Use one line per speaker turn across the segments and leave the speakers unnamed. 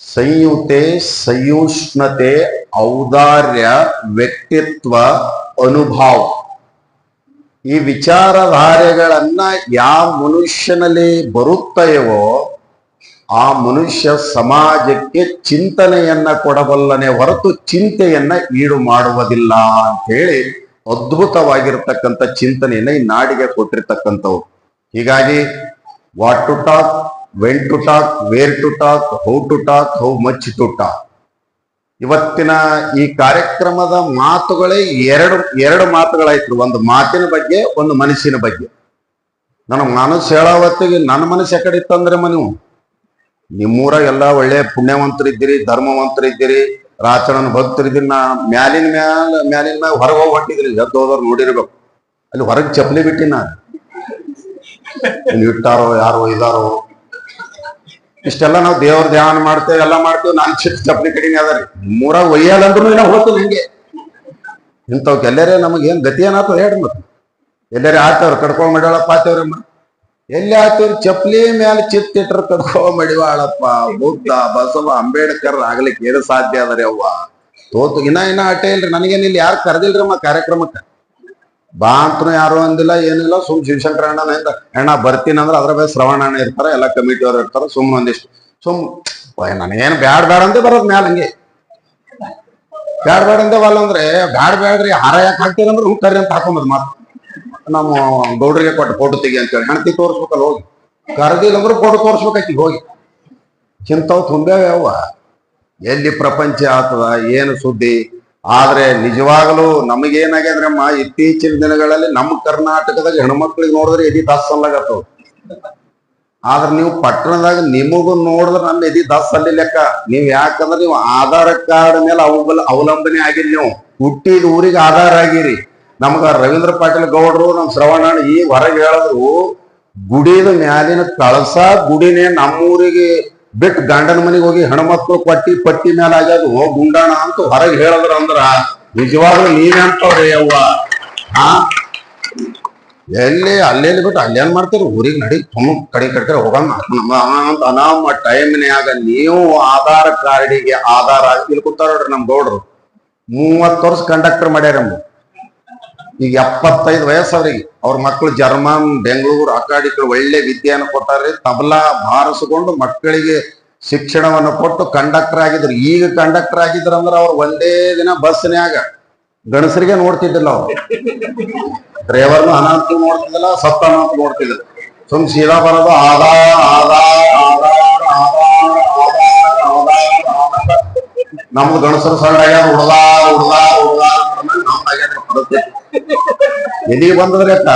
ಸಂಯುತೆ ಸಂಯುಷ್ಣತೆ ಔದಾರ್ಯ, ವ್ಯಕ್ತಿತ್ವ, ಅನುಭವ. ಈ ವಿಚಾರಧಾರೆಗಳನ್ನ ಯಾವ ಮನುಷ್ಯನಲ್ಲಿ ಬರುತ್ತೆಯವೋ ಆ ಮನುಷ್ಯ ಸಮಾಜಕ್ಕೆ ಚಿಂತನೆಯನ್ನ ಕೊಡಬಲ್ಲನೆ ಹೊರತು ಚಿಂತೆಯನ್ನ ಈಡು ಮಾಡುವುದಿಲ್ಲ ಅಂತ ಹೇಳಿ ಅದ್ಭುತವಾಗಿರ್ತಕ್ಕಂಥ ಚಿಂತನೆಯನ್ನ ಈ ನಾಡಿಗೆ ಕೊಟ್ಟಿರ್ತಕ್ಕಂಥವು ಹೀಗಾಗಿ what to talk when to talk where to talk how to talk how much to talk ಇವತ್ತಿನ ಈ ಕಾರ್ಯಕ್ರಮದ ಮಾತುಗಳೇ ಎರಡು ಎರಡು ಮಾತುಗಳಾಯ್ತು ಒಂದು ಮಾತಿನ ಬಗ್ಗೆ, ಒಂದು ಮನಸ್ಸಿನ ಬಗ್ಗೆ. ನನ್ನ ಮನಸ್ಸು ಹೇಳೋ ಹೊತ್ತಿಗೆ ನನ್ನ ಮನಸ್ಸು ಯಾಕಡೆ ಇತ್ತಂದ್ರೆ ನೀವು ನಿಮ್ಮೂರಾಗ ಎಲ್ಲ ಒಳ್ಳೆ ಪುಣ್ಯವಂತರಿದ್ದೀರಿ, ಧರ್ಮವಂತರಿದ್ದೀರಿ ರಾಚರಣ ಭಕ್ತರಿದ್ದೀರಿ. ನಾ ಮ್ಯಾಲಿನ ಮ್ಯಾಲ ಮ್ಯಾಲಿನ ಮ್ಯಾಲ ಹೊರಗೆ ಹೋಗಿ ಹೊಟ್ಟಿದ್ರಿ ಹೋದವ್ರು ನೋಡಿರ್ಬೇಕು. ಅಲ್ಲಿ ಹೊರಗೆ ಚಪ್ಪಲಿ ಬಿಟ್ಟಿನ ಇಟ್ಟಾರೋ, ಯಾರೋ ಇದಾರೋ. ಇಷ್ಟೆಲ್ಲ ನಾವು ದೇವ್ರ ಧ್ಯಾನ ಮಾಡ್ತೇವೆ, ಎಲ್ಲ ಮಾಡ್ತೇವೆ, ನಾನು ಚಿಕ್ಕ ಚಪ್ಪಲಿ ಕಡಿಮೆ ಅದ ರೀ ಮೂರಾಗ ಒಯ್ಯಾಲಂದ್ರೂ ಏನೋ ಹೋಗ್ತದೆ ಹಿಂಗೆ. ಇಂಥವ್ ಎಲ್ಲರೇ ನಮಗೆ ಏನ್ ಗತಿ ಏನಾಗ್ತದೆ ಹೇಳ್ರಿ ಮತ್ತೆ ಎಲ್ಲರೇ ಆತವ್ರ ಕಡ್ಕೊಂಡ್ ಮಾಡ್ಯಾಳಪ್ಪ ಆತೇವ್ರಮ್ಮ ಎಲ್ಲಿ ಆತವ್ರಿ ಚಪ್ಲಿ ಮ್ಯಾಲ ಚಿತ್ತಿಟ್ರ ಕಡ್ಕೊ ಮಡಿವಾಳಪ್ಪ ಬುದ್ಧ ಬಸವ, ಅಂಬೇಡ್ಕರ್ ಆಗ್ಲಿಕ್ಕೆ ಏನು ಸಾಧ್ಯ ಅದರಿ ಅವ್ವ. ತೋತು, ಇನ್ನ ಇನ್ನ ಅಟ್ಟೆ ಇಲ್ರಿ ನನಗೇನಿಲ್ಲ ಯಾರು ಕರೆದಿಲ್ರಿ ಅಮ್ಮ ಕಾರ್ಯಕ್ರಮಕ್ಕೆ? ಬಾ ಅಂತೂ ಯಾರು ಅಂದಿಲ್ಲ, ಏನಿಲ್ಲ, ಸುಮ್ ಶಿವಶಂಕರ ಅಣ್ಣನ ಇಂದ ಅಣ್ಣ ಬರ್ತೀನಿ ಅಂದ್ರೆ ಅದ್ರ ಬಗ್ಗೆ ಶ್ರವಣ ಅಣ್ಣ ಇರ್ತಾರೆ, ಎಲ್ಲ ಕಮಿಟಿ ಅವ್ರು ಇರ್ತಾರ, ಸುಮ್ ಒಂದಿಷ್ಟು. ಸುಮ್ ನನಗೇನು ಬ್ಯಾಡ್ ಬ್ಯಾಡ ಅಂತ ಬರೋದ್ ಮ್ಯಾಲ ಹಂಗೆ. ಬ್ಯಾಡ್ ಬ್ಯಾಡ ಅಂದೇ ಬಲ್ಲ ಅಂದ್ರೆ, ಬ್ಯಾಡ್ ಬ್ಯಾಡ್ರಿ ಹಾರ ಯಾಕೆ ಹಾಕ್ತೀರ ಅಂದ್ರೆ ಹುಕ್ಕರಿ ಅಂತ ಹಾಕೊಂಬದ್ ಮಾತು ನಮ್ಮ ಗೌಡ್ರಿಗೆ ಕೊಟ್ಟು ಫೋಟೋ ತೆಗಿ ಅಂತೇಳಿ. ಹೆಣ್ತಿ ತೋರಿಸ್ಬೇಕಲ್ಲ, ಹೋಗಿ. ಕರೆದಿಲ್ಲ ಅಂದ್ರೆ ಫೋಟೋ ತೋರಿಸ್ಬೇಕಾಕಿ ಹೋಗಿ. ಚಿಂತಾವ್ ತುಂಬ ಎಲ್ಲಿ ಪ್ರಪಂಚ ಆತದ, ಏನು ಸುದ್ದಿ? ಆದ್ರೆ ನಿಜವಾಗಲೂ ನಮಗೇನಾಗ್ಯದ್ರಮ್ಮ ಇತ್ತೀಚಿನ ದಿನಗಳಲ್ಲಿ ನಮ್ಮ ಕರ್ನಾಟಕದಾಗ ಹೆಣ್ಮಕ್ಳಿಗೆ ನೋಡಿದ್ರೆ ಎದಿ ದಾಸಲ್ಲಾಗತ್ತವು ಆದ್ರೆ ನೀವು ಪಟ್ಟಣದಾಗ ನಿಮಗೂ ನೋಡಿದ್ರೆ ನಮ್ಮ ಎದಿ ದಾಸಲ್ಲಿ ಲೆಕ್ಕ. ನೀವ್ ಯಾಕಂದ್ರೆ ನೀವು ಆಧಾರ್ ಕಾರ್ಡ್ ಮೇಲೆ ಅವುಗಳ ಅವಲಂಬನೆ ಆಗಿಲ್ಲ ನೀವು. ಹುಟ್ಟಿದ ಊರಿಗೆ ಆಧಾರ ಆಗಿರಿ. ನಮ್ಗ ರವೀಂದ್ರ ಪಾಟೀಲ್ ಗೌಡ್ರು ನಮ್ ಶ್ರವಣ ಈ ಹೊರಗೆ ಹೇಳಿದ್ರು, ಗುಡಿದ ಮ್ಯಾಲಿನ ಕಳಸ ಗುಡಿನೇ ನಮ್ಮೂರಿಗೆ ಬಿಟ್ಟು ಗಂಡನ ಮನೆಗೆ ಹೋಗಿ ಹೆಣ್ಮಕ್ಳು ಪಟ್ಟಿ ಪಟ್ಟಿ ಮೇಲೆ ಆಗ್ಯದು ಗುಂಡಾಣ ಅಂತ ಹೊರಗೆ ಹೇಳದ್ರ ಅಂದ್ರ, ನಿಜವಾಗ್ಲೂ ನೀವೆಂತವ್ರಿ ಅವ್ವ ಆ? ಎಲ್ಲಿ, ಅಲ್ಲೆಲ್ಲಿ ಬಿಟ್ಟು ಅಲ್ಲೇನ್ ಮಾಡ್ತೀರಿ? ಊರಿಗೆ ನಡಿ ತುಂಬ ಕಡೆ ಹೋಗಮ್ಮ. ನಮ್ಮ ಅಂತ ಅನಾಮ ಟೈಮ್ನ್ಯಾಗ ನೀವು ಆಧಾರ್ ಕಾರ್ಡಿಗೆ ಆಧಾರ್, ಇಲ್ಲಿ ಕೂತಾರ ನೋಡ್ರಿ ನಮ್ ಗೌಡ್ರು. ಮೂವತ್ತು ವರ್ಷ ಕಂಡಕ್ಟರ್ ಮಾಡ್ಯಾರಮ್ಮ ಈಗ ಎಪ್ಪತ್ತೈದು ವಯಸ್ಸು ಅವ್ರಿಗೆ ಅವ್ರ ಮಕ್ಕಳು ಜರ್ಮನ್, ಬೆಂಗಳೂರು, ಆ ಒಳ್ಳೆ ವಿದ್ಯೆಯನ್ನು ಕೊಟ್ಟಾರ್ರಿ ತಬಲಾ ಬಾರಿಸಿಕೊಂಡು ಮಕ್ಕಳಿಗೆ ಶಿಕ್ಷಣವನ್ನು ಕೊಟ್ಟು ಕಂಡಕ್ಟರ್ ಆಗಿದ್ರು ಈಗ ಕಂಡಕ್ಟರ್ ಆಗಿದ್ರು ಅಂದ್ರೆ ಅವ್ರು ಒಂದೇ ದಿನ ಬಸ್ನ್ಯಾಗ ಗಣಸರಿಗೆ ನೋಡ್ತಿದ್ದಿಲ್ಲ ಅವ್ರು. ಡ್ರೈವರ್ನು ಅನಾಥ ನೋಡ್ತಿದ್ದಿಲ್ಲ, ಸತ್ತ ಅನಾಥ ನೋಡ್ತಿದ್ರು ಸುಮ್ ಸೀದಾ ಬರೋದು ಆದಾ ಆದಾ ನಮ್ದು ಗಣಸರು ಸಣ್ಣ ಹುಡ್ದಾ ಹುಡ್ದಾ ಹುಡ್ದಾ ಆಗ್ಯಾರ ಪದ್ಧತಿ. ಎಲ್ಲಿಗೆ ಬಂದದ್ರಿ ಅಕ್ಕ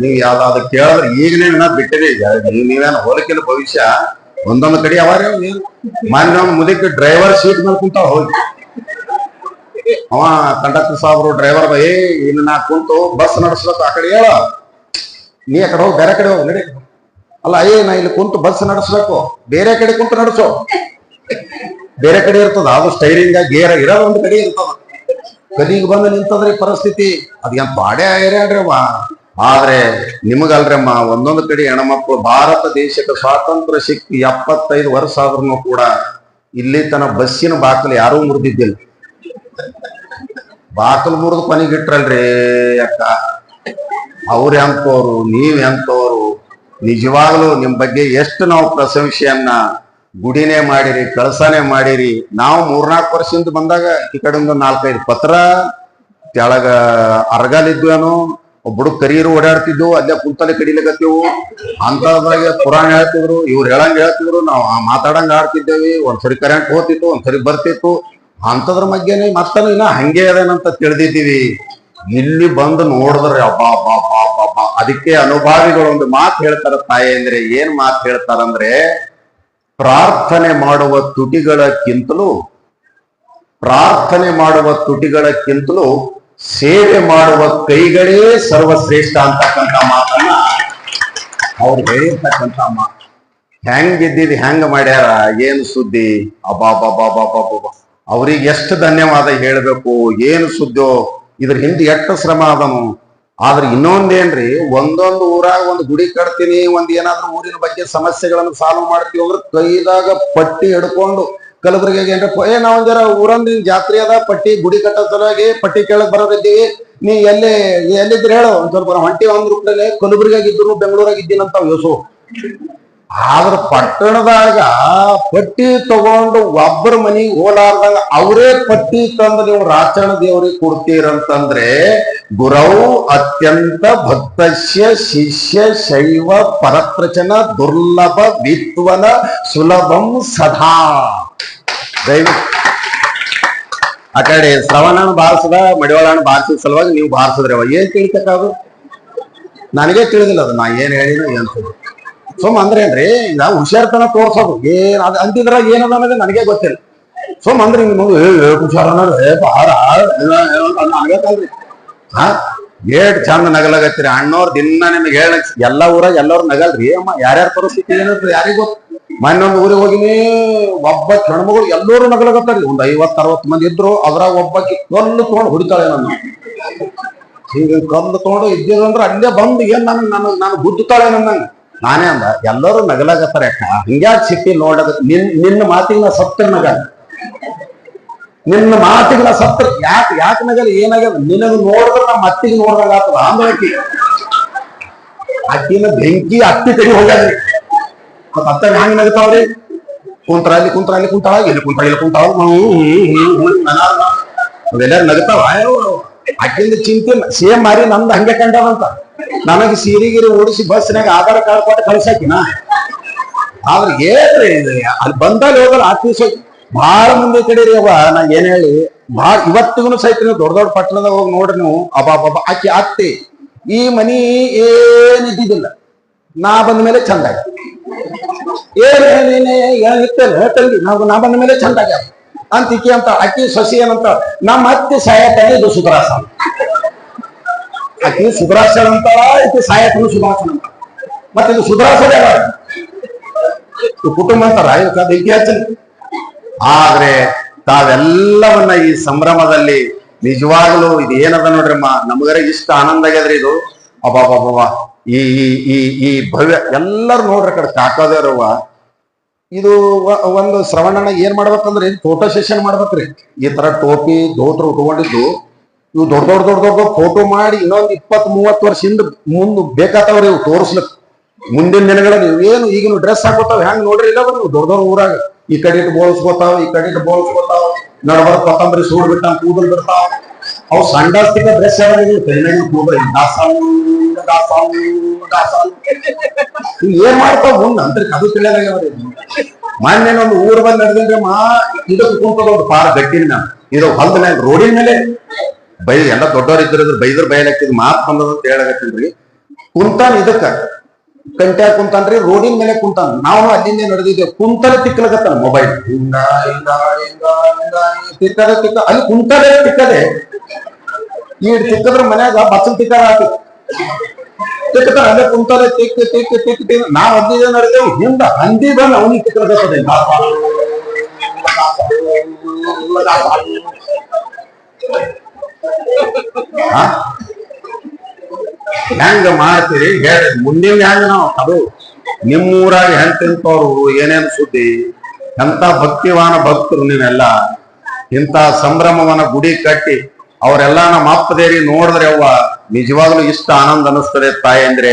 ನೀವು ಯಾವ್ದಾದ್ರು ಕೇಳಿದ್ರೆ ಈಗಲೇ ನಾ ಬಿಟ್ಟಿದೆ ಈಗ. ನೀವ್- ನೀವೇನು ಹೋಲಿಕೆಲ್ಲ ಭವಿಷ್ಯ ಒಂದೊಂದು ಕಡೆ ಅವಾರ ಮಾನ್ಯ ಮುದಕ್ಕೆ ಡ್ರೈವರ್ ಸೀಟ್ ಮೇಲೆ ಕುಂತಾವ ಹೋಗಿ. ಅವ ಕಂಡಕ್ಟರ್ ಸಾಬ್ರು ಡ್ರೈವರ್ ಏ, ಇನ್ನು ನಾ ಕುಂತು ಬಸ್ ನಡೆಸ್ಬೇಕು ಆ ಕಡೆ ಹೇಳ. ನೀ ಆ ಕಡೆ ಹೋಗಿ, ಬೇರೆ ಕಡೆ ಹೋಗಿ, ನಡಿ. ಅಲ್ಲ, ಏ, ನಾ ಇಲ್ಲಿ ಕುಂತು ಬಸ್ ನಡೆಸ್ಬೇಕು. ಬೇರೆ ಕಡೆ ಕುಂತು ನಡೆಸು. ಬೇರೆ ಕಡೆ ಇರ್ತದ, ಅದು ಸ್ಟೈರಿಂಗ್ ಗೇರ್ ಇರೋದು ಒಂದು ಕಡೆ ಇರ್ತದ. ಕಲಿಗೆ ಬಂದು ನಿಂತದ್ರಿ ಪರಿಸ್ಥಿತಿ. ಅದೇನ್ ಬಾಡೆ ಆಗ್ಯಾಡ್ರಿ ಅವ ಆದ್ರೆ ನಿಮಗಲ್ರಮ್ಮ, ಒಂದೊಂದು ಕಡೆ ಹೆಣ್ಮಕ್ಳು, ಭಾರತ ದೇಶಕ್ಕೆ ಸ್ವಾತಂತ್ರ್ಯ ಸಿಕ್ಕಿ ಎಪ್ಪತ್ತೈದು ವರ್ಷ ಆದ್ರೂ ಕೂಡ ಇಲ್ಲಿ ತನ ಬಸ್ಸಿನ ಬಾಕಲು ಯಾರೂ ಮುರಿದಿದ್ದಿಲ್ಲ. ಬಾಕಲು ಮುರಿದು ಕೊನೆಗಿಟ್ರಲ್ರಿ ಅಕ್ಕ. ಅವ್ರ ಎಂತವ್ರು ನೀವ್ ಎಂತವ್ರು ನಿಜವಾಗ್ಲೂ ನಿಮ್ ಬಗ್ಗೆ ಎಷ್ಟು ನಾವು ಪ್ರಶಂಸೆಯನ್ನ ಗುಡಿನೇ ಮಾಡಿರಿ, ಕಳಸನೇ ಮಾಡಿರಿ. ನಾವು ಮೂರ್ನಾಲ್ಕು ವರ್ಷದಿಂದ ಬಂದಾಗ ಈ ಒಂದು ನಾಲ್ಕೈದು ಪತ್ರ ಕೆಳಗ ಅರ್ಗಲಿದ್ವೇನು ಒಬ್ಬಡು ಕರಿಯರು ಓಡಾಡ್ತಿದ್ವು, ಅಲ್ಲೇ ಕುಂತಲೆ ಕಡಿಲಿಕತ್ತೀವು. ಅಂತದ್ರಾಗ ಪುರಾಣ ಹೇಳ್ತಿದ್ರು, ಇವ್ರು ಹೇಳಂಗ್ ಹೇಳ್ತಿದ್ರು, ನಾವು ಮಾತಾಡಂಗ್ ಆಡ್ತಿದ್ದೇವಿ ಒಂದ್ಸರಿ ಕರೆಂಟ್ ಹೋಗ್ತಿತ್ತು ಒಂದ್ಸರಿ ಬರ್ತಿತ್ತು. ಅಂತದ್ರ ಮಧ್ಯನೇ ಮತ್ತೆ ಇನ್ನ ಹಂಗೆ ಅದೇನಂತ ತಿಳಿದಿದ್ದೀವಿ. ಇಲ್ಲಿ ಬಂದು ನೋಡಿದ್ರೆ ಅಬ್ಬಾ ಅಬ್ಬಾ ಅಬ್ಬಾ ಅಬ್ಬಾ. ಅದಕ್ಕೆ ಅನುಭಾವಿಗಳು ಒಂದು ಮಾತು ಹೇಳ್ತಾರ ತಾಯಿ ಅಂದ್ರೆ ಏನ್ ಮಾತು ಹೇಳ್ತಾರಂದ್ರೆ ಪ್ರಾರ್ಥನೆ ಮಾಡುವ ತುಟಿಗಳಕ್ಕಿಂತಲೂ, ಪ್ರಾರ್ಥನೆ ಮಾಡುವ ತುಟಿಗಳಕ್ಕಿಂತಲೂ ಸೇವೆ ಮಾಡುವ ಕೈಗಳೇ ಸರ್ವಶ್ರೇಷ್ಠ ಅಂತಕ್ಕಂಥ ಮಾತನ್ನ ಅವ್ರು ಹೇಳಿರ್ತಕ್ಕಂಥ ಮಾತು. ಹೆಂಗ್ ಹೆಂಗ ಮಾಡ್ಯಾರ, ಏನು ಸುದ್ದಿ? ಅಬಾಬಾಬಾಬಾಬಾಬಾ. ಅವ್ರಿಗೆ ಎಷ್ಟು ಧನ್ಯವಾದ ಹೇಳಬೇಕು, ಏನು ಸುದ್ದಿಯೋ, ಇದ್ರ ಹಿಂದೆ ಎಷ್ಟು ಶ್ರಮ ಅದನು. ಆದ್ರೆ ಇನ್ನೊಂದೇನ್ರಿ, ಒಂದೊಂದು ಊರಾಗ ಒಂದು ಗುಡಿ ಕಟ್ತೀನಿ, ಒಂದ್ ಏನಾದ್ರೂ ಊರಿನ ಬಗ್ಗೆ ಸಮಸ್ಯೆಗಳನ್ನು ಸಾಲ್ವ್ ಮಾಡ್ತೀವಿ ಅಂದ್ರೆ ಕೈದಾಗ ಪಟ್ಟಿ ಹಿಡ್ಕೊಂಡು ಕಲಬುರಗಿಗೆ ಏನ್ರ, ಏ ನಾವ್ ಜರ ಊರಂದ ಜಾತ್ರೆ ಅದ, ಪಟ್ಟಿ ಗುಡಿ ಕಟ್ಟೋ ಸಲುವಾಗಿ ಪಟ್ಟಿ ಕೇಳಕ್ ಬರೋದಿದ್ದೀವಿ. ನೀ ಎಲ್ಲಿ, ಎಲ್ಲಿದ್ರೆ ಹೇಳು, ಒಂದ್ ಸ್ವಲ್ಪ ಹೊಂಟಿ ಒಂದ್ ರೂಪಾಯಿ ಕಲಬುರಗಿಯಾಗ ಇದ್ರು ಬೆಂಗಳೂರಾಗ ಇದ್ದೀನಂತ ಯೋಸು ಆದ್ರ ಪಟ್ಟಣದಾಗ ಪಟ್ಟಿ ತಗೊಂಡು ಒಬ್ಬರ ಮನಿಗ್ ಹೋಲಾರ್ದಾಗ ಅವರೇ ಪಟ್ಟಿ ತಂದು ನೀವು ರಾಚರಣ ದೇವ್ರಿಗೆ ಕೊಡ್ತೀರಂತಂದ್ರೆ ಗುರೌ ಅತ್ಯಂತ ಭಕ್ತಸ್ಯ ಶಿಷ್ಯ ಶೈವ ಪರಪ್ರಚನ ದುರ್ಲಭ ವಿತ್ವನ ಸುಲಭಂ ಸದಾ. ದಯವಿಟ್ಟು. ಆ ಕಡೆ ಶ್ರವಣನ ಬಾರಿಸದ ಮಡಿವಾಳನ ಬಾರಿಸಿದ ಸಲುವಾಗಿ ನೀವು ಬಾರಿಸಿದ್ರೆ ಅವ ಏನ್ ತಿಳಿತಕ್ಕಾದ್ರು ನನಗೆ ತಿಳಿದಿಲ್ಲ ಅದು. ನಾ ಏನ್ ಹೇಳಿನ ಏನ್. ಸುಮ್ ಅಂದ್ರೆ ಏನ್ರಿ ಈಗ ಹುಷಾರ್ತನ ತೋರ್ಸೋದು. ಏನ್ ಅದ ಅಂತಿದ್ರ ಏನದ ಅನ್ನೋದು ನನಗೆ ಗೊತ್ತಿಲ್ಲ. ಸುಮ್ ಅಂದ್ರೆ ಹುಷಾರ ಅನ್ನೋದು, ಏ ಬಾರ ಹಾ? ಏಟ್ ಚಂದ ನಗಲಾಗತ್ತೀರಿ. ಅಣ್ಣವ್ರ ದಿನ ನಿಮ್ಗೆ ಹೇಳ ಎಲ್ಲ ಊರಾಗ ಎಲ್ಲರೂ ನಗಲ್ರಿ. ಅಮ್ಮ, ಯಾರ್ಯಾರ ಪರಿಸ್ಥಿತಿ ಏನಿರ್ತದೆ ಯಾರಿಗೂ? ಗೊತ್ತು ಮೊನ್ನೆ ಒಂದು ಊರಿಗೆ ಹೋಗಿನಿ. ಒಬ್ಬ ಹೆಣ್ಮಗಳು ಎಲ್ಲರೂ ನಗಲಾಗತ್ತಾರಿ. ಒಂದ್ ಐವತ್ ಅರವತ್ ಮಂದಿ ಇದ್ರು. ಅದ್ರಾಗ ಒಬ್ಬಕ್ಕೆ ಕಲ್ಲು ತಗೊಂಡು ಹೊಡಿತಾಳೆ ನನ್ನ. ಹಿಂಗ ಕಲ್ಲು ತಗೊಂಡು ಇದ್ದಿದಂದ್ರ ಅಲ್ಲೇ ಬಂದು ಏನ್ ನನ್ ನಾನು ನಾನು ಗುದ್ದುತ್ತಾಳೆ ನನ್ನ ನಾನೇ ಅಂದ, ಎಲ್ಲರೂ ನಗಲಾಗತ್ತಾರ ಅಕ್ಕ. ಹಿಂಗ್ಯಾಕ್ ಸಿಟ್ಟಿ ನೋಡದ ನಿನ್ ನಿನ್ನ ಮಾತಿನ ಸತ್ತ ನಗ ನಿನ್ನ ಮಾತಿಗಳ ಸತ್ತ ಯಾಕೆ ಯಾಕೆ ನಗಲ್ ಏನಾಗ್ಯದ? ನಿನಗ ನೋಡಿದ್ರೆ ನಮ್ಮ ಅತ್ತಿಗೆ ನೋಡ್ದಾಗ ಆಗ್ತದ ಆಮೇಲೆ ಆಕಿ ಅಕ್ಕಿನ ಬೆಂಕಿ ಅತ್ತಿ ತೆಗಿ ಹೋಗ್ಯಾದ್ರಿ ಮತ್ತ ಅತ್ತ ಹ್ಯಾಂಗ ನಗತಾವ್ರಿ ಕುಂತ್ರ ಅಲ್ಲಿ ಕುಂತ್ರ ಅಲ್ಲಿ ಕುಂತಾಳ, ಇಲ್ಲಿ ಕುಂತ ಇಲ್ಲಿ ಕುಂತಾಳ. ಅವೆಲ್ಲಾರು ನಗತಾವ. ಅಕ್ಕಿಂದ ಚಿಂತೆ ಸೇಮ್ ಮಾರಿ ನಮ್ದು ಹಂಗೆ ಕಂಡವಂತ. ನನಗೆ ಸೀರೆ ಗೀರಿ ಓಡಿಸಿ ಬಸ್ನಾಗ ಆಧಾರ್ ಕಾರ್ಡ್ ಕೊಟ್ಟು ಕಳ್ಸಾಕಿನ. ಆದ್ರೆ ಏನ್ರಿ? ಅಲ್ಲಿ ಬಂದಲ್ಲಿ ಹೋಗಲ್ಲ ಆಫೀಸ್ ಬಹಳ ಮುಂದೆ ರೀ ಅವ ನಾ ಏನ್ ಹೇಳಿ ಬಹಳ ಇವತ್ತಿಗೂ ಸಹಿತ ನೀವು ದೊಡ್ಡ ದೊಡ್ಡ ಪಟ್ಟಣದಾಗ ಹೋಗಿ ನೋಡ್ರಿ ನೀವು. ಅಬಾ ಬಾಬಾ ಆಕಿ ಅತ್ತಿ. ಈ ಮನಿ ಏನ್ ಇದ್ದಿದ್ದಿಲ್ಲ. ನಾ ಬಂದ ಮೇಲೆ ಚಂದ ಏನಿತ್ತಲ್ಲ ಏನೇನೆ ಏನ್ ಇತ್ತಲ್ಲ ತಂಗಿ ನಾವು ನಾ ಬಂದ ಮೇಲೆ ಚಂದ ಅಂತ ಇಕಿ ಅಂತ ಅಕ್ಕಿ ಸೊಸಿ ಏನಂತ, ನಮ್ಮ ಅತ್ತಿ ಸಾಯತಾನೆ ಇದು ಸುಬ್ರಾಸ. ಅಕ್ಕಿ ಸುಧಾರಾಸನ ಅಂತ ಇದು ಸಾಯತನು ಸುಧಾರಾಸನ ಅಂತ ಮತ್ತೆ ಇದು ಸುಧಾರಾಸನ ಕುಟುಂಬ ಅಂತಾರ ಇದಕ್ಕ ಹಚ್ಚಲಿ ಆದ್ರೆ ತಾವೆಲ್ಲವನ್ನ ಈ ಸಂಭ್ರಮದಲ್ಲಿ ನಿಜವಾಗ್ಲೂ ಇದು ಏನದ ನೋಡ್ರಮ್ಮ? ನಮಗರ ಇಷ್ಟ ಆನಂದ ಆಗ್ಯದ್ರಿ ಇದು. ಅಬಾಬಾಬಾ ಈ ಈ ಈ ಭವ್ಯ ಎಲ್ಲರೂ ನೋಡ್ರಿ ಕಡೆ ಕಾಕಾದೇವ್ರವ್ವ. ಇದು ಒಂದು ಶ್ರವಣನ ಏನ್ ಮಾಡ್ಬೇಕಂದ್ರೆ ಫೋಟೋ ಸೆಷನ್ ಮಾಡ್ಬೇಕ್ರಿ. ಈ ತರ ಟೋಪಿ, ಧೋತ್ರ ಉಟ್ಕೊಂಡಿದ್ದು, ಇವು ದೊಡ್ಡ ದೊಡ್ಡ ದೊಡ್ಡ ದೊಡ್ಡ ಫೋಟೋ ಮಾಡಿ ಇನ್ನೊಂದ್ ಇಪ್ಪತ್ ಮೂವತ್ ವರ್ಷ ಹಿಂದ್ ಮುಂದ್ ಬೇಕಾತವ್ರಿ ಇವು ತೋರ್ಸ್ಲಿಕ್ ಮುಂದಿನ ದಿನಗಳಲ್ಲಿ ಏನು ಈಗಿನ ಡ್ರೆಸ್ ಹಾಕೋತಾವ, ಹೆಂಗ್ ನೋಡ್ರಿ ಇಲ್ಲ ಬರ್ರಿ ದೊಡ್ಡ ದೊಡ್ಡ ಊರಾಗ. ಈ ಕಡೆ ಇಟ್ಟು ಬೋಳ್ಸ್ಕೊತಾವ ಈ ಕಡೆ ಇಟ್ಟು ಬೋಳ್ಸ್ಕೊತಾವ ನಡಬರ್ ಕೊತ್ತಂಬರಿ ಸೂಡ್ ಬಿಟ್ಟ ಕೂದಲ್ ಬಿಡ್ತಾವ. ಅವು ಸಂಡಾಸ್ತಿಕ ಡ್ರೆಸ್ ಯಾವಾಗ ಕೂದಲ್. ಏನ್ ಮಾಡ್ತಾವ ಮುಂದ್? ಅಂತ ಅದು ತಿಳಿಯಾಗ್ಯಾವ್ರಿ ಮೊನ್ನೆ ಒಂದು ಊರ್ ಬಂದ್ ನಡೆದ್ರೆ ಮಾ ಇದಕ್ಕೆ ಕುಂತದ ಒಂದು ಪಾರ ಗಟ್ಟಿನ ನಾನು ಇದು ಹೊಲದ ಮ್ಯಾಲ, ರೋಡಿನ ಮೇಲೆ ಬೈ, ಎಲ್ಲ ದೊಡ್ಡವ್ರ ಇದ್ರ ಬೈದ್ರ ಬಯಲಾಕಿದ್ ಮಾತ್ ಬಂದದ ಅಂತ ಹೇಳಕತ್ತೀನ್ರಿ ಕುಂತಾನ ಇದಕ್ಕ. ಕಂಟ್ಯಾಗ ಕುಂತಾನ್ರಿ, ರೋಡಿನ ಮೇಲೆ ಕುಂತಾನ. ನಾವು ಅಲ್ಲಿಂದ ನಡೆದಿದ್ದೇವೆ ಕುಂತಲೆ ತಿಕ್ಕಲಕತ್ತಾನ ಮೊಬೈಲ್ ಹಿಂಗ ತಿಕ್ಕದ, ತಿಕ್ಕ ಅಲ್ಲಿ ಕುಂತಲೆ ತಿಕ್ಕದೆ. ಈ ತಿಕ್ಕದ್ರ ಮನ್ಯಾಗ ಬಚ್ಚಲ್ ತಿಕ್ಕದ ಆತು. ತಿಕ್ಕತಾರ, ಅಲ್ಲೇ ಕುಂತಲೆ ತಿಕ್ಕ ತಿಕ್ಕ ತಿಕ್ಕ ತಿಕ್ಕ ನಾವ್ ಅಲ್ಲಿಂದ ನಡೆದೇವು. ಹಿಂದ ಹಂದಿ ಬಂದ್ ಅವನಿಗೆ ತಿಕ್ಕಲಕತ್ತದೆ. ಹಾ? ಹೆಂಗ ಮಾಡ್ತೀರಿ? ಹೇಳ್ರಿ ಮುಂದಿನ ಹೆಂಗ ನಾವು, ಅದು ನಿಮ್ಮೂರಾಗ ಹೆಂತಿಂತವ್ರು ಏನೇನು ಸುದ್ದಿ? ಎಂತ ಭಕ್ತಿವಾನ ಭಕ್ತರು ನೀವೆಲ್ಲ? ಇಂಥ ಸಂಭ್ರಮವನ್ನ ಗುಡಿ ಕಟ್ಟಿ ಅವರೆಲ್ಲ ನಮ್ಮ ಅಪ್ಪದೇರಿ ನೋಡಿದ್ರೆ ಅವ್ವ, ನಿಜವಾಗ್ಲೂ ಇಷ್ಟ ಆನಂದ ಅನಿಸ್ತದೆ ತಾಯಿ ಅಂದ್ರೆ.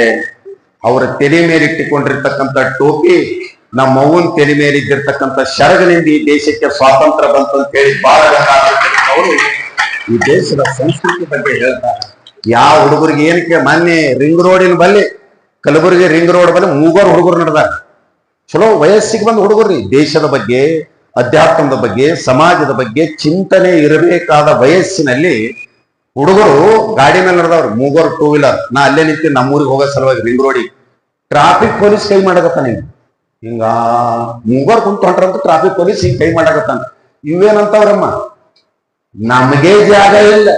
ಅವರ ತೆಲೆ ಮೇಲೆ ಇಟ್ಟುಕೊಂಡಿರ್ತಕ್ಕಂಥ ಟೋಪಿ, ನಮ್ಮ ಅವ್ವನ ತೆಲೆ ಮೇಲೆ ಇದ್ದಿರ್ತಕ್ಕಂಥ ಶರಗನಿಂದ ಈ ದೇಶಕ್ಕೆ ಸ್ವಾತಂತ್ರ್ಯ ಬಂತು ಅಂತ ಹೇಳಿ ಬಾಳ ಅವರು ಈ ದೇಶದ ಸಂಸ್ಕೃತಿ ಬಗ್ಗೆ ಹೇಳ್ತಾರೆ. ಯಾವ ಹುಡುಗರಿಗೆ ಏನಕ್ಕೆ ಮೊನ್ನೆ ರಿಂಗ್ ರೋಡಿನ ಬಲ್ಲಿ, ಕಲಬುರಗಿ ರಿಂಗ್ ರೋಡ್ ಬಲ್ಲಿ ಮೂಗೋರ್ ಹುಡುಗರು ನಡೆದಾರ. ಚಲೋ ವಯಸ್ಸಿಗೆ ಬಂದ ಹುಡುಗರ್ರಿ. ದೇಶದ ಬಗ್ಗೆ, ಅಧ್ಯಾತ್ಮದ ಬಗ್ಗೆ, ಸಮಾಜದ ಬಗ್ಗೆ ಚಿಂತನೆ ಇರಬೇಕಾದ ವಯಸ್ಸಿನಲ್ಲಿ ಹುಡುಗರು ಗಾಡಿ ಮೇಲೆ ನಡೆದವ್ರು. ಮೂಗೋರ್ ಟೂ ವೀಲರ್ ನಾ ಅಲ್ಲೇ ನಿಂತೀನಿ ನಮ್ಮೂರಿಗೆ ಹೋಗೋ ಸಲುವಾಗಿ ರಿಂಗ್ ರೋಡಿ ಟ್ರಾಫಿಕ್ ಪೊಲೀಸ್ ಕೈ ಮಾಡಕತ್ತಾನ ಹಿಂಗ, ಮೂಗೋರ್ ಕುಂತ ಹೊಂಟ್ರಂತ ಟ್ರಾಫಿಕ್ ಪೊಲೀಸ್ ಹಿಂಗ್ ಕೈ ಮಾಡಕತ್ತಾನ. ಇವೇನಂತವ್ರಮ್ಮ? ನಮಗೆ ಜಾಗ ಇಲ್ಲ.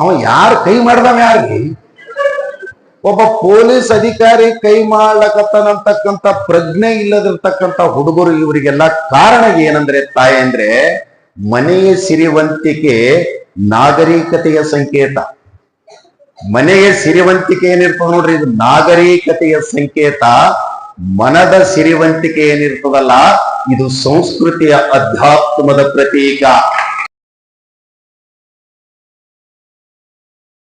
ಅವ ಯಾರು ಕೈ ಮಾಡ್ದವ ಯಾರಿಗೆ ಒಬ್ಬ ಪೊಲೀಸ್ ಅಧಿಕಾರಿ ಕೈ ಮಾಡ್ಲಕತ್ತನಂತಕ್ಕಂಥ ಪ್ರಜ್ಞೆ ಇಲ್ಲದಿರ್ತಕ್ಕಂತ ಹುಡುಗರು ಇವರಿಗೆಲ್ಲ ಕಾರಣ ಏನಂದ್ರೆ ತಾಯಿ ಅಂದ್ರೆ ಮನೆಯ ಸಿರಿವಂತಿಕೆ ನಾಗರಿಕತೆಯ ಸಂಕೇತ. ಮನೆಯ ಸಿರಿವಂತಿಕೆ ಏನಿರ್ತದ ನೋಡ್ರಿ, ಇದು ನಾಗರಿಕತೆಯ ಸಂಕೇತ. ಮನದ ಸಿರಿವಂತಿಕೆ ಏನಿರ್ತದಲ್ಲ, ಇದು ಸಂಸ್ಕೃತಿಯ ಅಧ್ಯಾತ್ಮದ ಪ್ರತೀಕ.